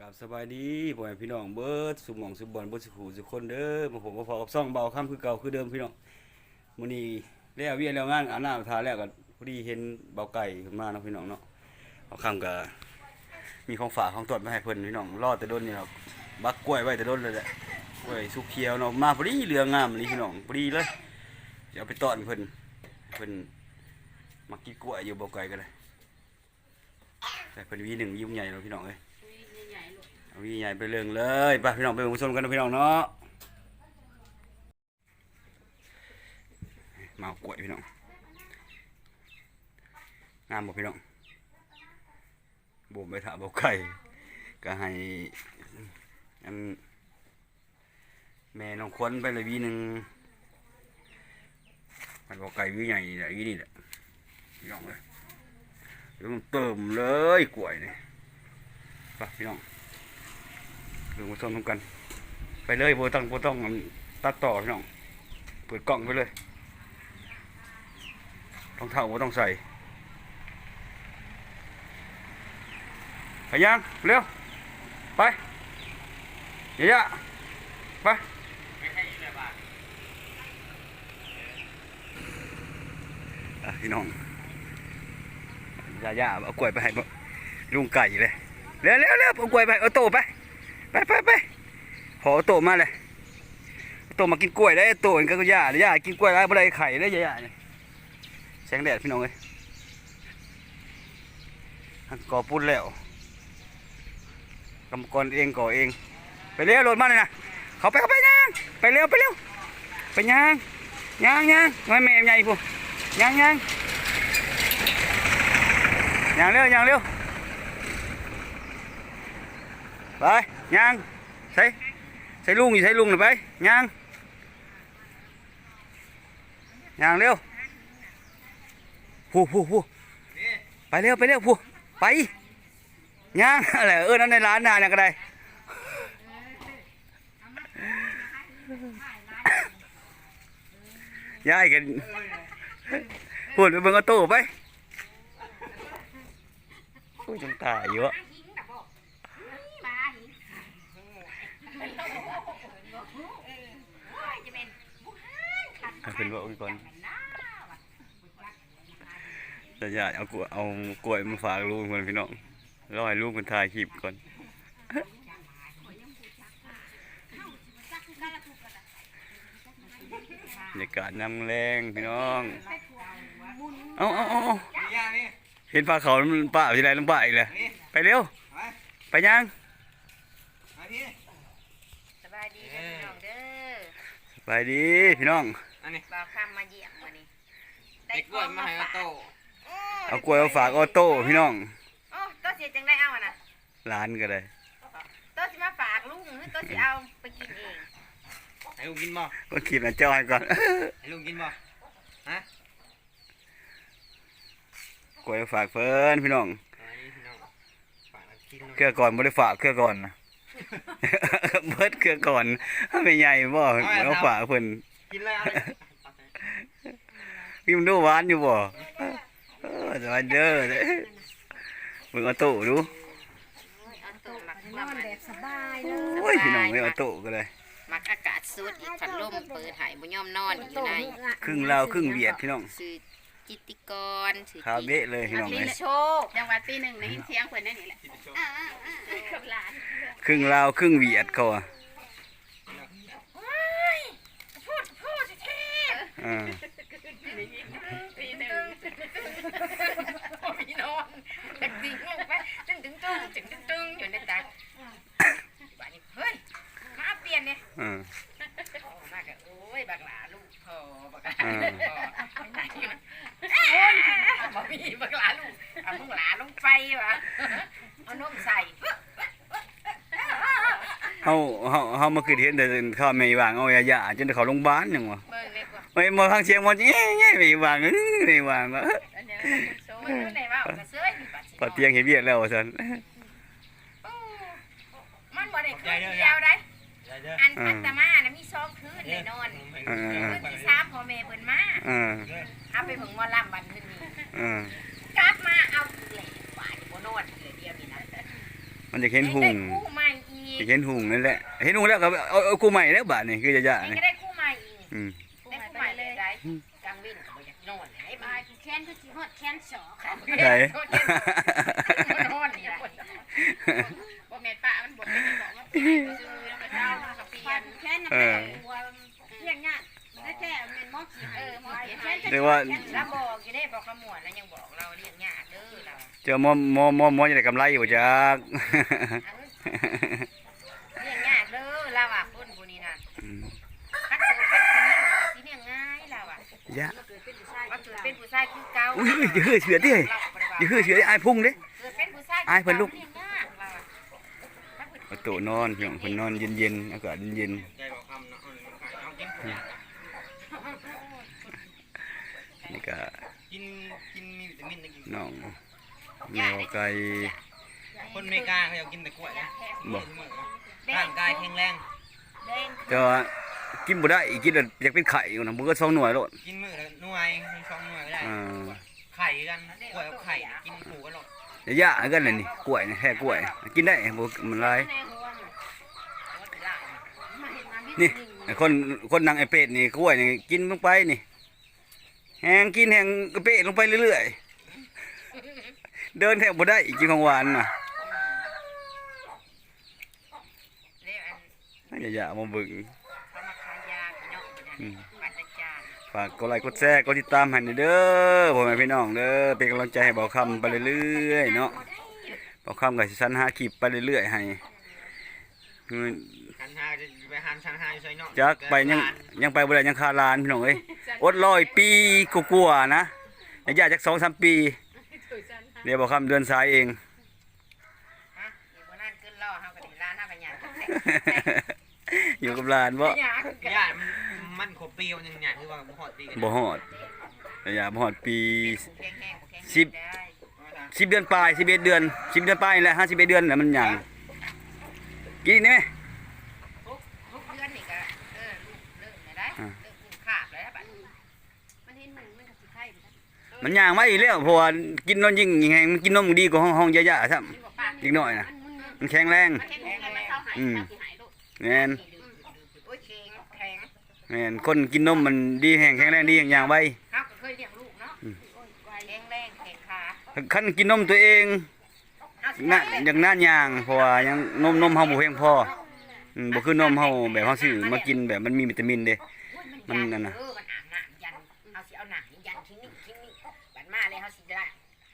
กับสบายดีพ่อแม่พี่น้องเบิดสุหมองสุบอลเบิดสุขูสุคนเด้อมาผมมาพอกับซ่องเบาค่ำคือเก่าคือเดิมพี่น้องมื้อนี้แล้วเวียนแล้วงานอาบน้ำทาแล้วก็พอดีเห็นเบาไก่ขึ้นมาเนาะพี่น้องเนาะเอาค่ำก็มีของฝากของตรวจมาให้เพิ่นพี่น้องรอแต่ด้นนี่ครับบักกล้วยไว้แต่ด้นเลยแหละกล้วยสุกเขียวเนาะมาพอดีเหลืองงามเลยพี่น้องพอดีเลยจะเอาไปต้อนเพิ่นเพิ่นมากินกล้วยอยู่เบาไก่ก็ได้แต่เพิ่นวีหนึ่งยุ่งใหญ่เนาะพี่น้องเอ้ย วีใหญ่ไปเรื่องเลยไปพี่น้องไปผู้ชมกันนะพี่น้องเนาะมากล้วยพี่น้องงามบ่พี่น้องบ่มไปถาบ่ไก่ก็ให้อันแม่น้องควนไปเลยวีหนึ่งมันบ่ไก่วีใหญ่นี่แหละวีนี่แหละพี่น้องเลยเดี๋ยวมันเติมเลยกล้วยนี่ไปพี่น้อง ดูมาชมกัน ไปเลยโบต้องโบต้องตัดต่อพี่น้อง เปิดกล้องไปเลยรองเท้าโบต้องใส่ไปยังเร็ว ไปเยอะๆไปอะพี่น้องยาย่าเอากล้วยไปให้บ่ลุงไก่เลยเร็วเร็วเร็วเอากล้วยไปเอาโตไป ไปไปไปขอโตมาเลยโตมากินกล้วยได้โตมันก็ย่าเลยย่ากินกล้วยได้บ่ได้ไข่ได้ย่าเนี่ยแสงแดดพี่น้องเอ้ยก่อปุ้นแล้วกรรมกรเองก่อเอง ไปเร็วโหลดมาเลยนะเขาไปเขาไปย่างไปเร็วไปเร็วไปย่างย่างย่างไม่แม่ใหญ่พวกย่างย่างย่างเร็วย่างเร็วไป ย่างใส่ใส่ลุงอยู่ใส่ลุงหน่อยไปย่างย่างเร็วผู้ผู้ผู้ไปเร็วไปเร็วผู้ไปย่างอะไรเออนั่นในร้านนาเนี่ยก็ได้ย้ายกันพูดไปเบิ่งอาตู้ไปโอ้ยจนตายอยู่อะ เป็นว่าอุ้ยก่อนแต่อยากเอากล้วยเอากล้วยมาฝากลูกคนพี่น้องรอให้ลูกมันถ่ายคลิปก่อนบรรยากาศน้ำแรงพี่น้อง เอาเอาเอาเอาเห็นปลาเขามันป่าที่ไรลำบากอีกเลยไปเร็ว ไปยังสบายดีเด้อพี่น้องเด้อไปดีพี่น้อง อันนี้บ่าวข้ามมาเยี่ยมวันนี้ไอ้กล้วยมาให้ออโต้เอากล้วยมาฝากออโต้พี่น้องโอ้ตัวสิจังได้เอาอะนะร้านก็ได้ตัวสิมาฝากลุงหรือตัวสิเอาไปกินเองให้ลุงกินบ่ก็ขีดนะเจ้าให้ก่อนให้ลุงกินบ่ฮะกล้วยฝากเพิ่นพี่น้องอันนี้พี่น้องฝากกินหน่อยเครือก่อนบ่ได้ฝากเครือก่อนนะเบิดเครือก่อนไม่ใหญ่บ่เอาฝากเพิ่น กินเลยเอาเลยพี่มันดูหวานอยู่บ่เออสวัสดีเด้อเด้อเบิ่งเอาโต้ดูเอาตัวหมักนอนแบบสบายเลยโอ้ยพี่น้องไม่เอาโต้ก็ได้หมักอากาศสุดอีกพัดลมเปิดใหายบ่ยอมนอนอยู่ในครึ่งลาวครึ่งเวียดพี่น้องสื่อจิตติกรสื่อคาเบะเลยพี่น้องลิเอ้นยโชคจังหวัดปีหนึ่งในยินเสียงเพิ่นนั่นนี่แหละกับหลานครึ่งลาวครึ่งเวียดเขาอะ พูดพูดสิเท่ อ่าปีหนึ่งพี่นอนเด็กดิ่งลงไปตึ้งตึ้งตึ้งตึ้งตึ้งตึ้งอยู่ในตาบ้านนี้เฮ้ยมาเปลี่ยนเนี่ยอ่าโอ้มากอะโอ้ยบักหลาลูกพ่อบักหลาอ่าลูกพ่อไปไหนวะเอาบ่มีบักหลาลูกเอาบักหลาลงไปวะเอานมใส่เฮาเฮาเฮามาคือเห็นแต่ข้าวไม่วางเอายาๆจนเขาโรงพยาบาลจังวะเบิ่งเลย กว่าไม่มาฟังเสียงมันแง่ๆไม่วางอื้อไม่วางวะอันเนี้ยมันโซ่อยู่ไหนว่ากระเซยอยู่บัดสิพอเตียงเห็นเวียดแล้วซั่นโอ้มันบ่ได้คืนเดียวได้เดี๋ยวเดี๋ยวอันพัตตามานะมีซอกคืนได้นอนอ่าคืนที่สามพ่อแม่เพิ่นมาอ่าเอาไปเบิ่งหมอลำบัดคืนนี้อ่ากลับมาเอาเหล็กบาดบ่นอนเลยเดียวนี่นะมันจะเห็นหุงได้คู่ใหม่อีจะกเห็นหุงนั่นแหละเห็นหุงแล้วก็เอาเอากูใหม่แล้วบาดนี่คือจะยะมัน สิฮอดแค้นสอค่ะไหนนอนนี่ล่ะบ่แม่นป้ามันบ่เป็นบอกว่าซื้อแล้วก็เจ้าแล้วก็เปลี่ยบายนกูแค้นน่ะเป็นตัวเลี้ยงยากได้แท้แม่นมอกี่เอเอออหมมออเสีกี่ยแค้หายนเรียกว่า แล้วบอกอยู่ได้บอกขมวดแล้วยังบอกเราเรียกยากเด้อเราเจอหมอหมอหมอหมอจะได้กำไรบ่จัก เรียกยากเด้อเราอะคนผู้นี้น่ะอืมคัดเกิด ยะเกิดเป็นผู้ชายว่าเกิดเป็นผู้ชายคือเก่าอุ้ยอย่าเฮือเสือดิอย่าเฮือเสืออายพุ่งเด้เกิดเป็นผู้ชายอายเพิ่นลูกเรียกยากเราอะประตูนอนพี่น้องเพิ่นนอนเย็นๆอากาศเย็นยายบอกคำเนาะเอาเอากินผู้ใหญ่ๆนี่ก็กินกินมีวิตามินนะกินน้องแมวไก่คนอเมริกาเขาอยากกินแต่กล้วยนะบอกร่างกายแข็งแรงแดงแต่ว่า กินบ่ได้กินแล้วอยากเป็นไข่อยู่นะบ่ก็สองหน่วยโลดกินมื้อละหน่วยมีสองหน่วยก็ได้อ่าไข่กันกล้วยกับไข่กินผูกันหรอกระยะกันเลยนี่กล้วยนี่แค่กล้วย กินได้บ่มันหลายแน่หัวน่ะวัดล่างมาเห็นมานี่ไอ้คนคนนางไอ้เป็ดนี่กล้วยนี่กินลงไปนี่แหงกินแหงกระเป็ดลงไปเรื่อยๆเดินแทบบ่ได้กินของหวานน่ะเรียกอันอย่าอย่ามาเบิ่ง ฝากกดไลค์กดแชร์กดติดตามให้หน่อยเด้อพ่อแม่พี่น้องเด้อเป็นกำลังใจให้เบาคำไปเรื่อยๆเนาะเบาคำก็สิสันหาคลิปไปเรื่อยๆให้คือหันหาจะไปหันชันหาอยู่ใส่เนาะจักไปยังยังไปบ่ได้ยังคาลานพี่น้องเอ้ยอดร้อยปีกว่าๆนะระยะจัก2-3ปี เดี๋ยวเบาคำเดินสายเองฮะอยู่บนนั้นขึ้นล่อเฮาก็ได้ร้านเฮาก็ยางกันแอยู่กับหลานบ่ ต่ยางกันญาติมันมันครบปีมันยังใหญ่คือว่าบ่ฮอดปีกันบ่ฮอดระยะบ่ฮอดปีแข็งแห้งบ่แข็งสิบได้10เดือนปลาย11เดือน10เดือนปลายนี่แหละ51เดือนน่ะมันหยังกินนี่ไหมทุกทุกเดือนนี่ก็เออลูกเริ่มได้ได้เริ่มกินขาดแล้วบัดนี้มันเห็นหมูมันก็สิไข่ไปมันย่างมาอีกแล้วเพราะว่ากินนมยิ่งแหงมันกินนมดีกว่าห้องห้องยะๆซ้ำนี่บ่ปากอีกหน่อยนะมันมึนมันแข็งแรงมันเห็นหมูแล้วมันเศร้าหายอืมมันสิหายลูกแม่นนี่ดื้อๆโอ้ยแข็งแข็ง แม่นคนกินนมมันดีแห้งแข็งแรงดีอย่างอย่างไว้เฮาก็เคยเลี้ยงลูกเนาะโอ้ยไวแข็งแรงแข็งขาคันกินนมตัวเองเฮาสิน่ะได้อย่างน่ายางเพราะว่ายังนมนมเฮาบ่เพียงพออืมบ่คือนมเฮาแบบเฮาซื้อมากินแบบมันมีวิตามินเด้ โอ้ยมันนั่นน่ะ เออมันอาบน้ำยันเอาสิเอาหนังนี่ยันทิ้งนี่ทิ้งนี่บัดมาเลยเฮาสิได้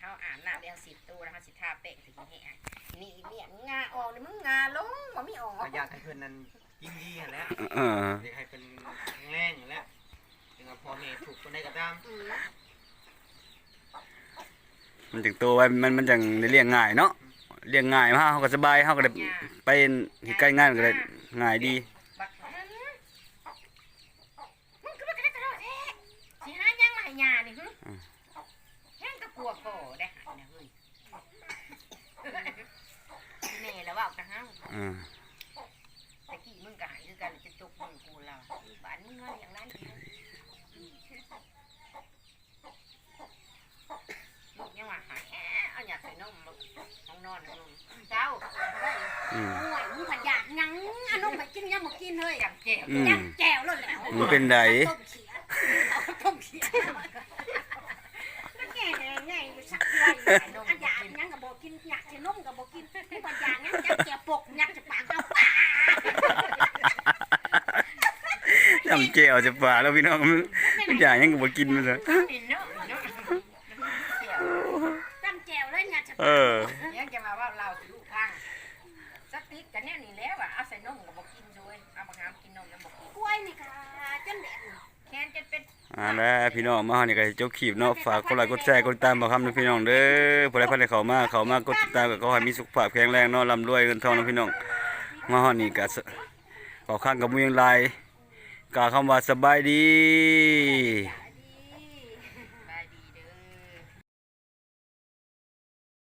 เฮาอาบน้ำแล้วสิบตัวแล้วเฮาสิทาแป้งสิแห้งนี่เมียนงาออกนี่มึงงาลงบ่มีออก ก็อยากให้เพิ่นนั้นกินดีหั่นแหล้วเออ อยากให้เพิ่นแข็งแรงหั่นแหล้วถึงว่า พ่อแม่ถูกคนใดก็ตามมันจึงโตไว้มันมันจังได้เลี้ยงง่ายเนาะเลี้ยงง่ายมาเฮาก็สบายเฮาก็ได้ไปเฮ็ดใกล้งานก็ได้ง่ายดี บักนั้นมึงก็บ่ได้ตลอดแท้สิหายังมาให้ยานี่หึแห้งก็กลัวโกได้หายนะเฮ้ยแม่แล้วเว้ากับเฮาอ่าตะกี้มึงก็หายคือกันจะตกมึงกูเราบ้านมึงเงินอย่างนั้นเดียว ลูกยังว่าหายแอะเอาอยากใส่นมมาห้องนอนห้องนอนเจ้าอืม ห่วยมึงผัดอยากหยังอันนู้นไปกินยังบ่กินเฮ้ยจับเจ็บอืมจับแจ่วแล้วแหล้วมันเป็นไดต้มเขียเอาต้มเขียก็แก่ไงสักไว้อันอยากหยังก็บ่กินอยากจะนมก็บ่กินมึงผัดอยากหยังจับแจ่วปกอยากจะปากเอาป่า จำเจียวจะป่าแล้วพี่น้องมันมันอย่างยังก็บ่กินมันซะนี่เนาะเนาะเสี่ยวจำแจ่วแล้วอยากจะเออยังจะมาว่าเราสิลูกพังสติ๊กกันเนี่ยนี่แล้วอะเอาใส่นมก็บอกกินด้วยเอาบักหามกินนมแล้วบอกกินกล้วยนี่ค่ะจนแดดแค้นจนเป็นอ่าแล้วพี่น้องมาเฮานี่ก็สิจบคลิปเนาะฝากกดไลค์กดแชร์กดติดตามบ่คำนะพี่น้องเด้อผู้ใดพันได้เข้ามาเข้ามากดติดตามก็ขอให้มีสุขภาพแข็งแรงเนาะร่ำรวยเงินทองนะพี่น้องมาเฮานี่ก็สขอข้างกับมือยังลาย กล่าวคำว่าสบายดี